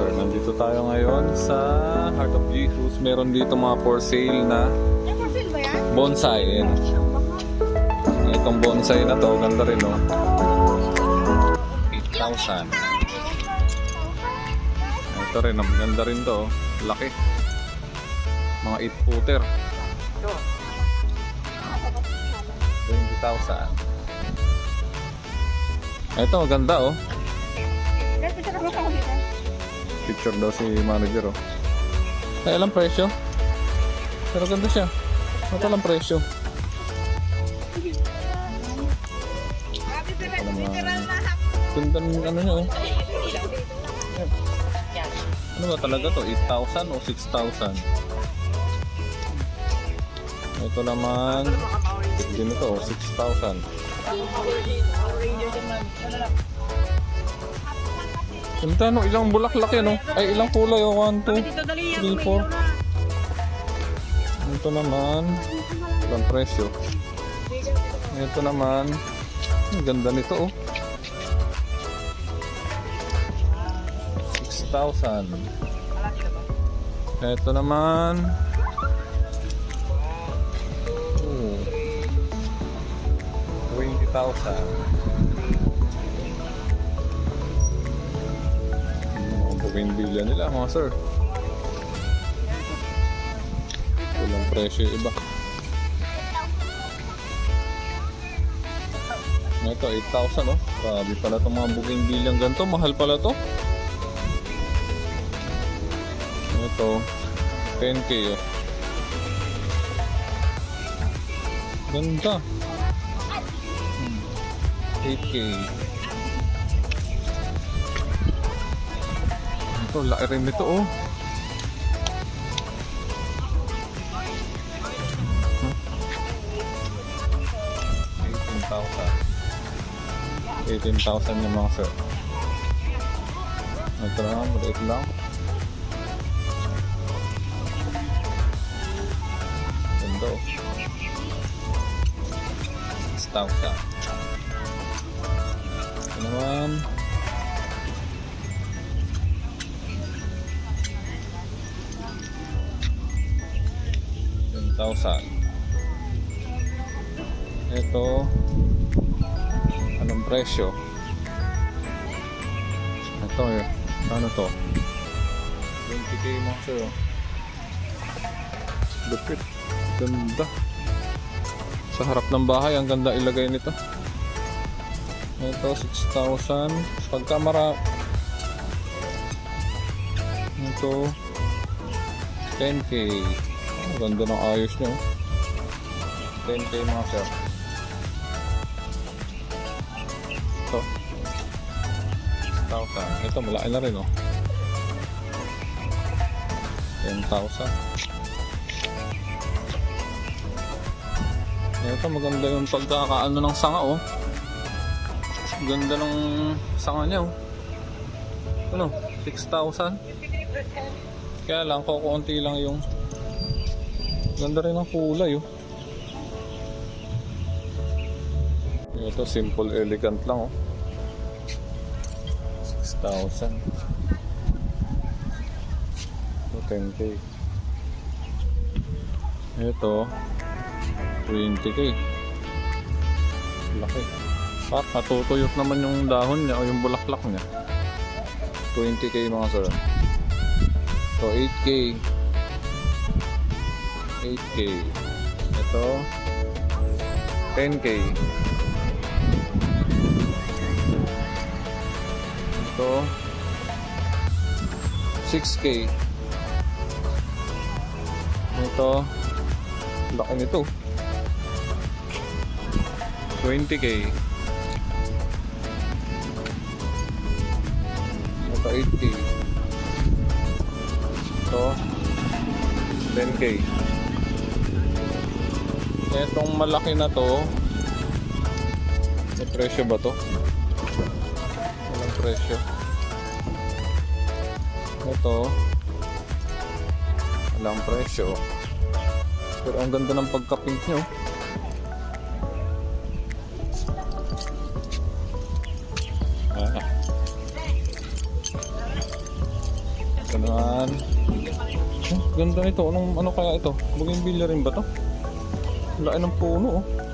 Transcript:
sir, nandito tayo ngayon sa Heart of Jesus. Meron dito mga for sale na Ay, for sale ba yan? bonsai. Ayan. Itong bonsai na to, ganda rin oh. 8,000. Ito rin, ang ganda rin to. oh. Laki. Mga 8 footer. 20,000. Ito, maganda oh. Dahil picture ako sa dito. Picture daw si manager oh. Ay, alam presyo? Pero ganda siya. Ito lang presyo. Ganda ng ano niya oh. Ano ba talaga to? 8,000 o 6,000? Ito naman. Din ito oh, 6,000. Ganda no, ilang bulaklak yan oh. Ay, ilang kulay oh. 1, 2, 3, 4. Ito naman. Ilang presyo. Ito naman. Ang ganda nito oh. 6,000. Ito naman. Oh. 20,000. Mga bougainvillea nila mga sir. Walang presyo yung iba. Ito, 8,000 oh. Grabe pala itong mga bougainvillea ganito. Mahal pala to. Ito, 10k oh. Ganda. Hmm. 8k. Ito, laki rin nito oh. Eighteen thousand yung mga sir. Ito na, maliit lang. Ganda oh. Six thousand. Ito naman. Ten thousand. Ito, anong presyo? Ito, eh, ano to? 20k mo sir. oh. Lupit. Ganda. Sa harap ng bahay, ang ganda ilagay nito. Ito, 6,000. Pagka mara... Ito, 10k. Ang ganda ng ayos niya. oh. 10k mga sir. Ito. 6,000. Ito, malaki na rin oh. 10,000. Ito, maganda yung pagkakaano ng sanga oh. Ganda ng sanga niya oh. Ano? 6,000? Kaya lang, kukunti lang yung Ganda rin ng kulay oh. Ito simple elegant lang oh. 6,000. Ito 10k. Ito 20k. Laki. Pat natutuyot naman yung dahon niya o yung bulaklak niya. 20k mga sir. So 8k. 8k. Ito 10k. Ito 6k. Ito laki nito. 20k. Ito 8k. Ito 10k. Itong malaki na to, may presyo ba to? Walang presyo. Ito, walang presyo. Pero ang ganda ng pagka-pink nyo. Ah. naman. Eh, ganda nito. Anong, ano kaya ito? Bougainvillea rin ba to? Laki ng puno oh.